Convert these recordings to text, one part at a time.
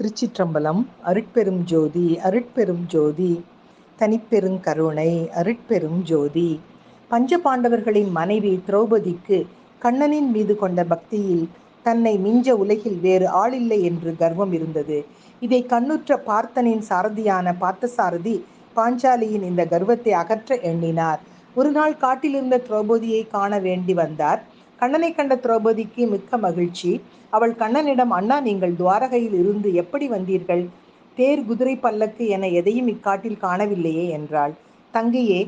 திருச்சிற்றம்பலம் அருட்பெரும் ஜோதி அருட்பெரும் ஜோதி தனிப்பெரும் கருணை அருட்பெரும் ஜோதி. பஞ்சபாண்டவர்களின் மனைவி திரௌபதிக்கு கண்ணனின் மீது கொண்ட பக்தியில் தன்னை மிஞ்ச உலகில் வேறு ஆளில்லை என்று கர்வம் இருந்தது. இதை கண்ணுற்ற பார்த்தனின் சாரதியான பார்த்தசாரதி பாஞ்சாலியின் இந்த கர்வத்தை அகற்ற எண்ணினார். ஒரு நாள் காட்டிலிருந்த திரௌபதியை காண வேண்டி வந்தார். கண்ணனை கண்ட திரௌபதிக்கு மிக்க மகிழ்ச்சி. அவள் கண்ணனிடம் அண்ணா நீங்கள் துவாரகையில் இருந்து எப்படி வந்தீர்கள்? தேர் குதிரை பல்லக்கு என எதையும் இக்காட்டில் காணவில்லையே என்றாள். தங்கையே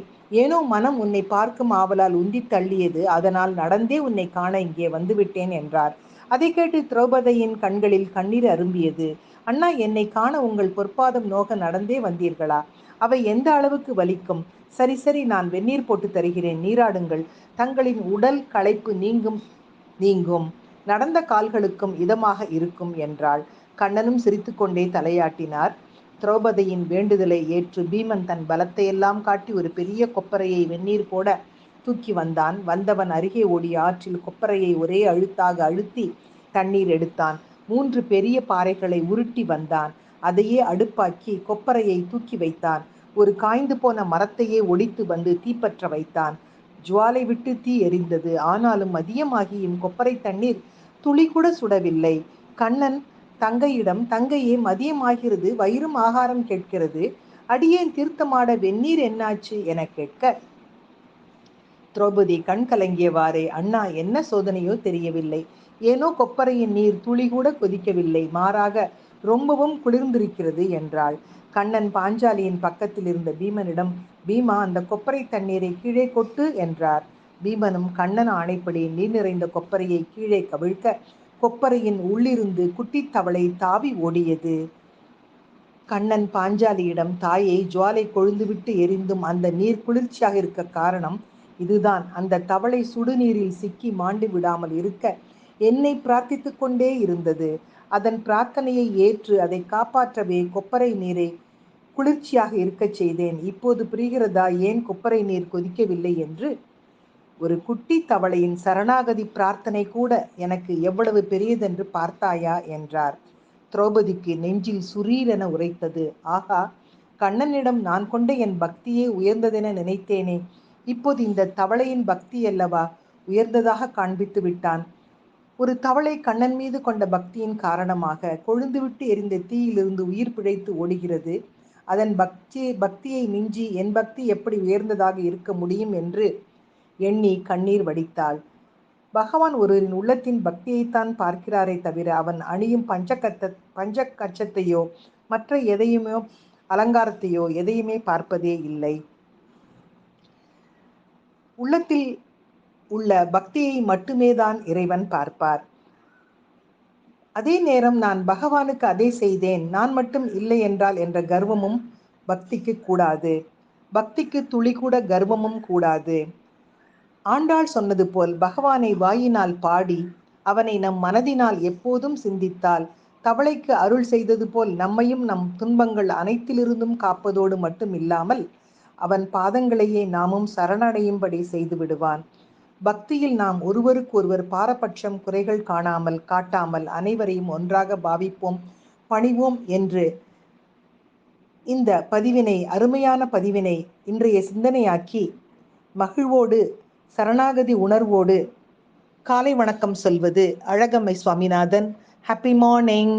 ஏனோ மனம் உன்னை பார்க்கும் ஆவலால் உந்தி தள்ளியது அதனால் நடந்தே உன்னை காண இங்கே வந்துவிட்டேன் என்றார். அதை கேட்டு திரௌபதியின் கண்களில் கண்ணீர் அரும்பியது. அண்ணா என்னை காண உங்கள் பொற்பாதம் நோக்க நடந்தே வந்தீர்களா? அவை எந்த அளவுக்கு வலிக்கும்? சரி சரி நான் வெந்நீர் போட்டு தருகிறேன். நீராடுங்கள். தங்களின் உடல் களைப்பு நீங்கும் நீங்கும். நடந்த கால்களுக்கும் இதமாக இருக்கும் என்றாள். கண்ணனும் சிரித்துக்கொண்டே தலையாட்டினார். திரௌபதியின் வேண்டுதலை ஏற்று பீமன் தன் பலத்தையெல்லாம் காட்டி ஒரு பெரிய கொப்பரையை வெந்நீர் போட தூக்கி வந்தான். வந்தவன் அருகே ஓடி ஆற்றில் கொப்பரையை ஒரே அழுத்தாக அழுத்தி தண்ணீர் எடுத்தான். மூன்று பெரிய பாறைகளை உருட்டி வந்தான். அதையே அடுப்பாக்கி கொப்பரையை தூக்கி வைத்தான். ஒரு காய்ந்து போன மரத்தையே ஒடித்து வந்து தீப்பற்ற வைத்தான். ஜுவாலை விட்டு தீ எரிந்தது. ஆனாலும் மதியமாகியும் கொப்பரை தண்ணீர் துளி கூட சுடவில்லை. கண்ணன் தங்கையிடம் தங்கையே மதியமாகிறது. வயிறும் ஆகாரம் கேட்கிறது. அடியேன் தீர்த்தமாட வெந்நீர் என்னாச்சு? என கேட்க திரௌபதி கண் கலங்கியவாறே அண்ணா என்ன சோதனையோ தெரியவில்லை. ஏனோ கொப்பரையின் நீர் துளி கூட கொதிக்கவில்லை. மாறாக ரொம்பவும் குளிர்ந்திருக்கிறது என்றாள். கண்ணன் பாஞ்சாலியின் பக்கத்தில் இருந்த பீமனிடம் பீமா அந்த கொப்பரை தண்ணீரை கீழே கொட்டு என்றார். பீமனும் கண்ணன் ஆணைப்படி நீர் நிறைந்த கொப்பரையை கீழே கவிழ்க்க கொப்பரையின் உள்ளிருந்து குட்டித்தவளை தாவி ஓடியது. கண்ணன் பாஞ்சாலியிடம் தாயை ஜுவாலை கொழுந்துவிட்டு எரிந்தும் அந்த நீர் குளிர்ச்சியாக இருக்க காரணம் இதுதான். அந்த தவளை சுடுநீரில் சிக்கி மாண்டு விடாமல் இருக்க என்னை பிரார்த்தித்து கொண்டே இருந்தது. அதன் பிரார்த்தனையை ஏற்று அதை காப்பாற்றவே கொப்பரை நீரை குளிர்ச்சியாக இருக்கச் செய்தேன். இப்போது புரிகிறதா? ஏன் கொப்பரை நீர் கொதிக்கவில்லை என்று? ஒரு குட்டி தவளையின் சரணாகதி பிரார்த்தனை கூட எனக்கு எவ்வளவு பெரியதென்று பார்த்தாயா? என்றார். திரௌபதிக்கு நெஞ்சில் சுரீரென உரைத்தது. ஆகா கண்ணனிடம் நான் கொண்ட என் பக்தியே உயர்ந்ததென நினைத்தேனே. இப்போது இந்த தவளையின் பக்தி அல்லவா? உயர்ந்ததாக காண்பித்து விட்டான். ஒரு தவளை கண்ணன் மீது கொண்ட பக்தியின் காரணமாக கொழுந்துவிட்டு எரிந்த தீயிலிருந்து உயிர் பிழைத்து ஓடுகிறது. அதன் பக்தி பக்தியை மிஞ்சி என் பக்தி எப்படி உயர்ந்ததாக இருக்க முடியும் என்று எண்ணி கண்ணீர் வடித்தாள். பகவான் ஒருவரின் உள்ளத்தின் பக்தியைத்தான் பார்க்கிறாரே தவிர அவன் அணியும் பஞ்சக்கத்த பஞ்ச கச்சத்தையோ மற்ற எதையுமோ அலங்காரத்தையோ எதையுமே பார்ப்பதே இல்லை. உள்ளத்தில் உள்ள பக்தியை மட்டுமே தான் இறைவன் பார்ப்பார். அதே நேரம் நான் பகவானுக்கு அதை செய்தேன். நான் மட்டும் இல்லை என்றால் என்ற கர்வமும் பக்திக்கு கூடாது. பக்திக்கு துளி கூட கர்வமும் கூடாது. ஆண்டாள் சொன்னது போல் பகவானை வாயினால் பாடி அவனை நம் மனதினால் எப்போதும் சிந்தித்தால் தவளைக்கு அருள் செய்தது போல் நம்மையும் நம் துன்பங்கள் அனைத்திலிருந்தும் காப்பதோடு மட்டும் இல்லாமல் அவன் பாதங்களையே நாமும் சரணடையும்படி செய்து விடுவான். பக்தியில் நாம் ஒருவருக்கு ஒருவர் பாரபட்சம் குறைகள் காணாமல் காட்டாமல் அனைவரையும் ஒன்றாக பாவிப்போம் பணிவோம் என்று இந்த பதிவினை அருமையான பதிவினை இன்றைய சிந்தனையாக்கி மகிழ்வோடு சரணாகதி உணர்வோடு காலை வணக்கம் சொல்வது அழகம்மை சுவாமிநாதன். Happy morning